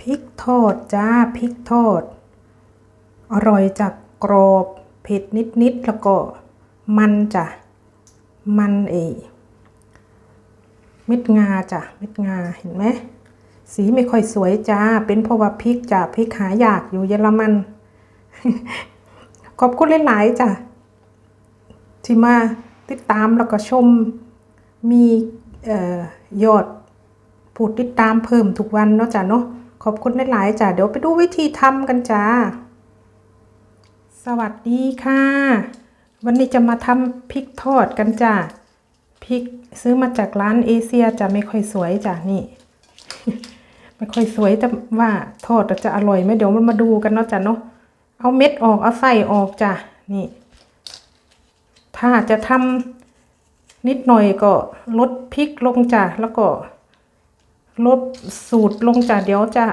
พริกทอดจ้าพริกทอด อร่อยจากกรอบเผ็ดนิดๆแล้วก็มันจ้ะมันเอเม็ดงาจ้ะเม็ดงาเห็นไหมสีไม่ค่อยสวยจ้า เป็นเพราะว่าพริกจ้ะพริกหายากอยู่เยอรมัน ขอบคุณหลายๆจ้ะที่มาติดตามแล้วก็ชมมีเอ่อยอดผู้ติดตามเพิ่มทุกวันเนาะจ้ะเนาะ ขอบคุณหลายๆจ้ะเดี๋ยวไปดูวิธีทำกันจ้า สวัสดีค่ะ วันนี้จะมาทำพริกทอดกันจ้ะพริกซื้อมาจากร้านเอเชียจะไม่ค่อยสวยจ้ะนี่ไม่ค่อยสวยแต่ว่าทอดแล้วจะอร่อยไหมเดี๋ยวมันมาดูกันเนาะจ้ะเนาะเอาเม็ดออกเอาไส้ออกจ้ะนี่ ถ้าจะทำนิดหน่อยก็ลดพริกลงจ้ะแล้วก็ ลดสูตรลงจ้ะเดี๋ยวจะ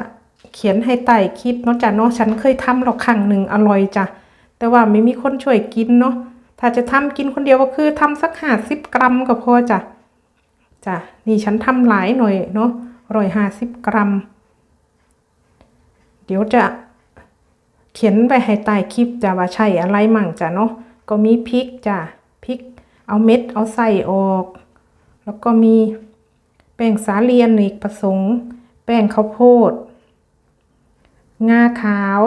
เขียนให้ไต่คลิปเนาะจ้ะเนาะฉันเคยทำหรอกครั้งหนึ่งอร่อยจ้ะแต่ว่าไม่มีคนช่วยกินเนาะถ้าจะทำกินคนเดียวก็คือทำสักห้าสิบกรัมก็พอจ้ะจ้ะนี่ฉันทำหลายหน่อยเนาะร้อยห้าสิบกรัม เดี๋ยวจะเขียนไปให้ใต้คลิปจ้ะว่าใช่อะไรมั่งจ้ะเนาะก็มีพริกจ้ะพริก เอาเม็ดเอาไส้ออก แล้วก็มี แป้งสาลีอเนกประสงค์ แป้งข้าวโพด งาขาว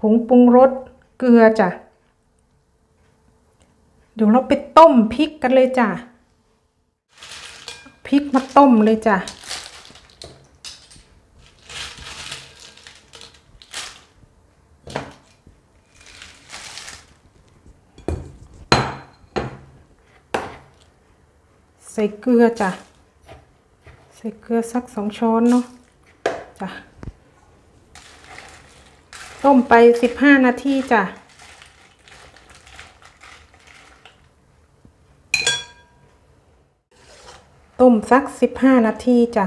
ผงปรุงรส เกลือจ้ะ เดี๋ยวเราไปต้มพริกกันเลยจ้ะ พริกมาต้มเลยจ้ะใส่เกลือจ้ะ ใส่เกลือสักสองช้อนเนาะจ้ะต้มไปสิบห้านาทีจ้ะต้มสักสิบห้านาทีจ้ะ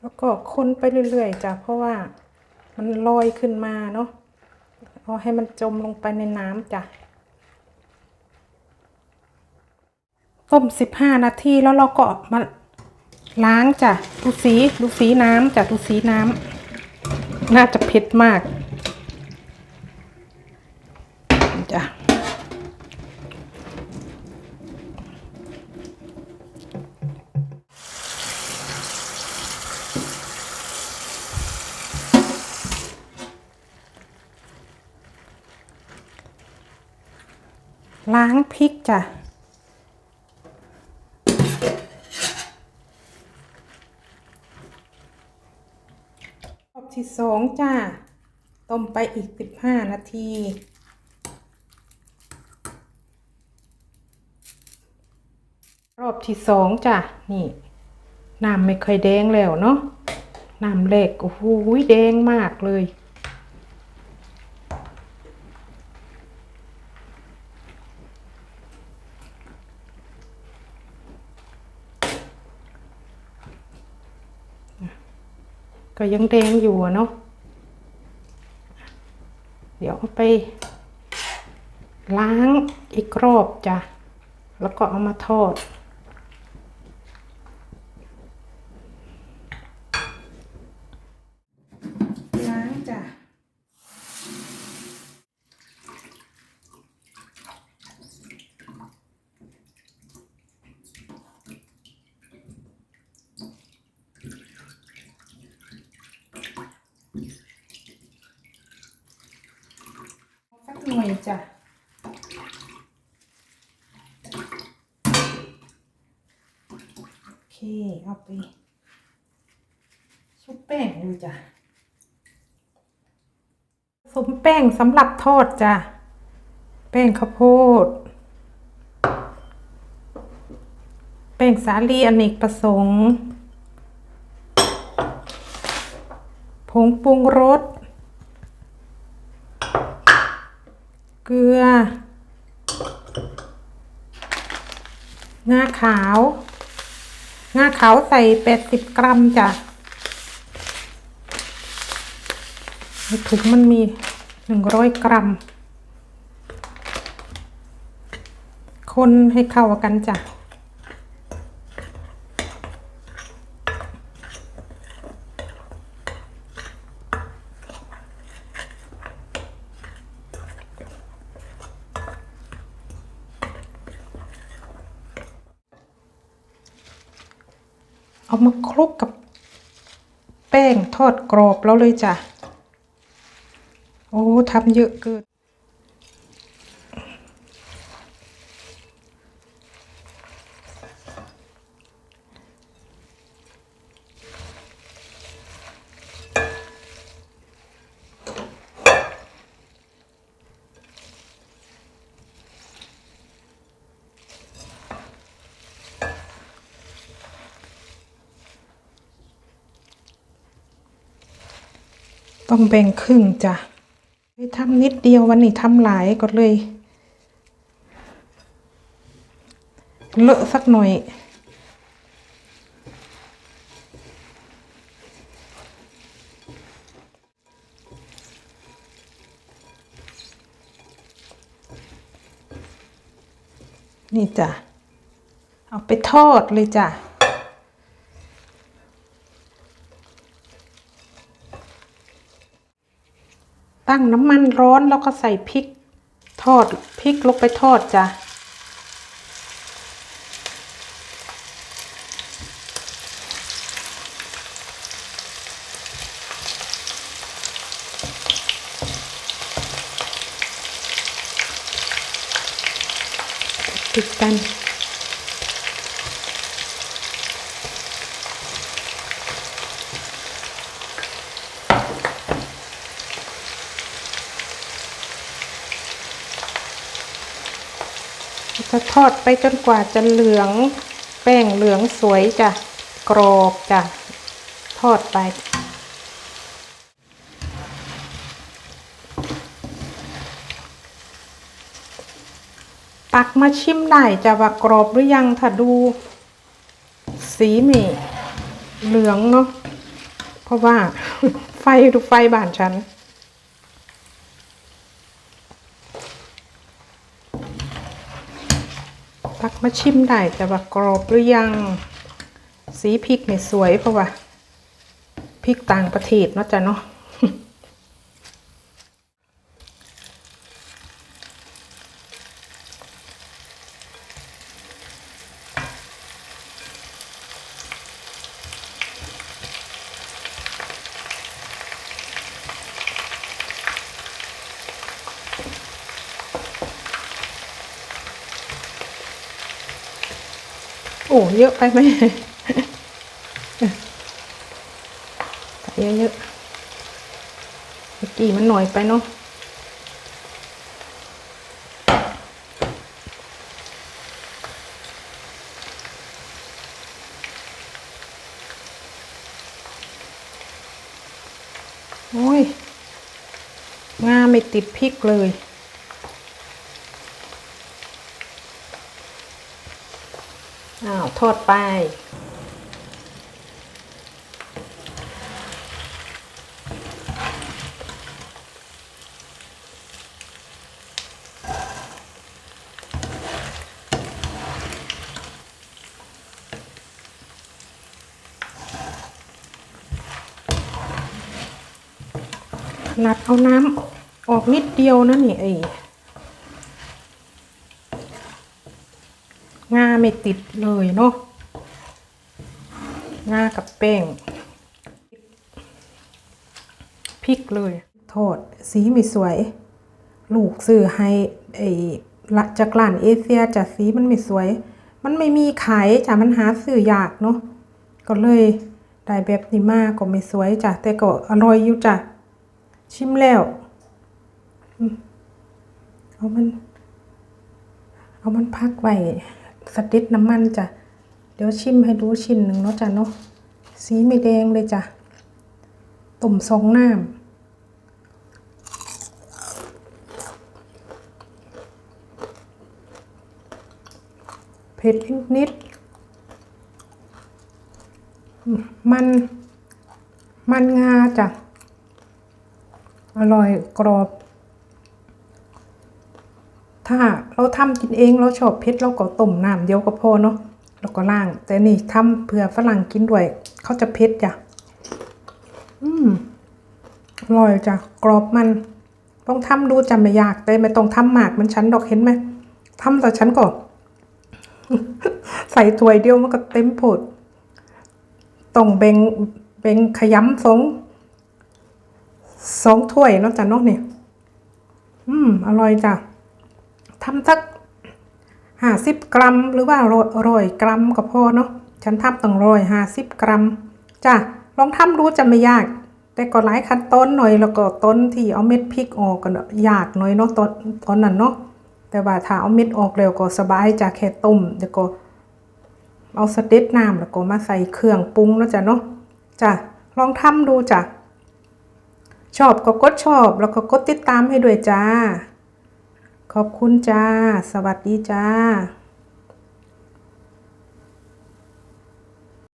แล้วก็คนไปเรื่อยๆจ้ะเพราะว่ามันลอยขึ้นมาเนาะเอาให้มันจมลงไปในน้ำจ้ะต้มสิบห้านาทีแล้วเราก็มาล้างจ้ะดูสีดูสีน้ำจ้ะดูสีน้ำน่าจะเผ็ดมาก ล้างพริกจ้ะรอบที่สองจ้า ต้มไปอีกสิบห้านาทีรอบที่สองจ้ะ นี่น้ำไม่ค่อยแดงแล้วเนาะน้ำเหล็กโอ้โหแดงมากเลย ก็ยังแดงอยู่เนาะเดี๋ยวเอาไป ล้างอีกรอบจ้ะ แล้วก็เอามาทอด ล้างจ้ะ สักหน่อยจ้ะโอเคเอาไปชุบแป้งดูจ้ะผสมแป้งสำหรับทอดจ้ะ แป้งข้าวโพด แป้งสาลีอเนกประสงค์ผงปรุงรส เกลืองาขาว งาขาวใส่แปดสิบกรัมจ้ะในถุงมันมีหนึ่งร้อยกรัม คนให้เข้ากันจ้ะ เอามาคลุกกับแป้งทอดกรอบแล้วเลยจ้ะ โอ้ทำเยอะเกิน ต้องแบ่งครึ่งจ้ะไปทำนิดเดียววันนี้ทำหลายก็เลย เลอะสักหน่อย นี่จ้ะ เอาไปทอดเลยจ้ะ ตั้งน้ำมันร้อนแล้วก็ใส่พริก ทอดพริกลงไปทอดจ้ะติดกัน จะทอดไปจนกว่าจะเหลือง แป้งเหลืองสวยจ้ะกรอบจ้ะทอดไป ตักมาชิมได้จะว่ากรอบหรือยังถ้าดู สีมีเหลืองเนาะเพราะว่าไฟดูไฟบ้านฉันักมาชิมได้แต่ว่ากรอบหรือยัง สีพริกเนี่ยสวยเพราะว่าพริกต่างประเทศเนาะจ้ะเนาะ เยอะไปไหมใส่เยอะๆเมื่อกี้มันหน่อยไปเนาะโอ้ยงาไม่ติดพริกเลย อ้าว ทอดไปนาดเอาน้ำออกนิดเดียวนะนี่ไอ้ งาไม่ติดเลยเนาะงากับแป้งพริกเลย โทอดสีไม่สวย ลูกซื้อให้ไอ้ละจากร้านเอเชียจะสีมันไม่สวย มันไม่มีขายจ้ะมันหาซื้อยากเนาะก็เลยได้แบบนี้มาก็ไม่สวยจ้ะแต่ก็อร่อยอยู่จ้ะชิมแล้วเอามัน เอามันพักไว้ สติดน้ำมันจ้ะ เดี๋ยวชิมให้ดูชิ้นหนึ่งเนาะจ้ะเนาะ สีไม่แดงเลยจ้ะ ต้มสองน้ำเผ็ดนิดๆมัน มันงาจ้ะ อร่อยกรอบ ถ้า เราทำกินเองเราชอบเผ็ดเราก็ต้มน้ำเดียวก็พอเนาะแล้วก็ล้าง แต่นี่ทำเผื่อฝรั่งกินด้วย เขาจะเผ็ดจ้ะอืมอร่อยจ้ะกรอบมัน ต้องทำดูจำไม่ยากแต่ไม่ต้องทำหมากมันฉันดอกเห็นไหมทำแต่ฉันก็ใส่ถ้วยเดียวมันก็เต็มโพดต้องแบ่งแบ่งขยำสองสองถ้วยเนาะจ้ะเนกเนี่ย อืม อร่อยจ้ะ ทำสักห้าสิบกรัม หรือว่าร้อยกรัมก็พอเนาะฉันทำต้องร้อยห้าสิบกรัมจ้ะลองทำดูจะไม่ยาก แต่ก็หลายขั้นตอนหน่อยแล้วก็ต้นที่เอาเม็ดพริกออกก็ยากหน่อยเนาะตอนตอนนั้นเนาะแต่ว่าถ้าเอาเม็ดออกเร็วก็สบายจ้ะแค่ต้มเดี๋ยวก็ เอาสเต็ปน้ำแล้วก็มาใส่เครื่องปรุงแล้วจ้ะเนาะจ้ะลองทำดูจ้ะชอบก็กดชอบแล้วก็กดติดตามให้ด้วยจ้า ขอบคุณจ้า สวัสดีจ้า